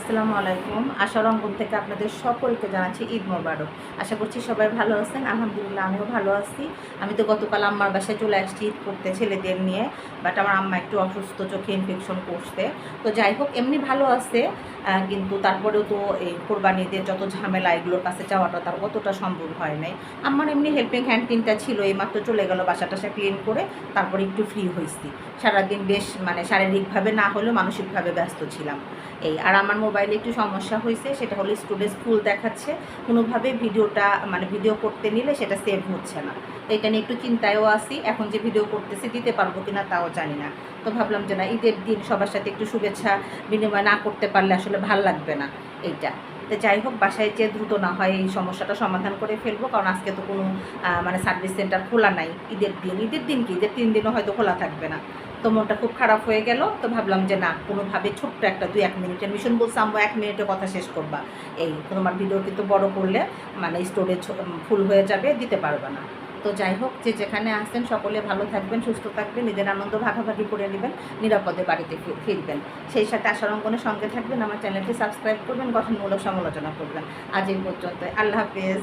আসসালামু আলাইকুম। আশা রঙ্গন থেকে আপনাদের সকলকে জানাচ্ছি ঈদ মোবারক। আশা করছি সবাই ভালো আছেন। আলহামদুলিল্লাহ, আমিও ভালো আছি। আমি তো গতকাল আম্মার বাসায় চলে আসছি ঈদ করতে ছেলেদের নিয়ে। বাট আমার আম্মা একটু অসুস্থ, চোখে ইনফেকশন করছে। তো যাই হোক, এমনি ভালো আছে। কিন্তু তারপরেও তো এই কোরবানিদের যত ঝামেলা, এগুলোর কাছে যাওয়াটা তার অতটা সম্ভব হয় নাই। আমার এমনি হেল্পিং হ্যান্ড তিনটা ছিল, এইমাত্র চলে গেল বাসা টাসা ক্লিন করে, তারপরে একটু ফ্রি হয়েছি। সারাদিন বেশ মানে শারীরিকভাবে না হলেও মানসিকভাবে ব্যস্ত ছিলাম। এই, আর আমার মোবাইলে একটু সমস্যা হয়েছে, সেটা হলো স্টুডেন্টস ফুল দেখাচ্ছে। কোনোভাবে ভিডিওটা মানে ভিডিও করতে নিলে সেটা সেভ হচ্ছে না। তো এটা নিয়ে একটু চিন্তায়ও আসি এখন যে ভিডিও করতেছি দিতে পারব কিনা তাও জানি না। তো ভাবলাম যে না, ঈদের দিন সবার সাথে একটু শুভেচ্ছা বিনিময় না করতে পারলে আসলে ভালো লাগবে না। এইটা। তো যাই হোক, বাসায় যে দ্রুত না হয় এই সমস্যাটা সমাধান করে ফেলব, কারণ আজকে তো কোনো মানে সার্ভিস সেন্টার খোলা নাই। ঈদের দিন ঈদের দিন কি? ঈদের তিন দিনও হয়তো খোলা থাকবে না। তো মনটা খুব খারাপ হয়ে গেল, তো ভাবলাম যে না, কোনোভাবে ছোট্ট একটা দুই এক মিনিটের মিশন বলছে আমরা এক মিনিটে কথা শেষ করবা। এই তোমার ভিডিও কিন্তু বড় করলে মানে স্টোরেজ ফুল হয়ে যাবে, দিতে পারবে না। তো যাই হোক, যে যেখানে আসছেন সকলে ভালো থাকবেন, সুস্থ থাকবেন, নিজের আনন্দ ভাগাভাগি করে নেবেন, নিরাপদে বাড়িতে ফিরবেন। সেই সাথে আশারঙ্গনের সঙ্গে থাকবেন, আমার চ্যানেলটি সাবস্ক্রাইব করবেন, গঠনমূলক সমালোচনা করবেন। আজ এই পর্যন্ত আল্লাহ হাফেজ।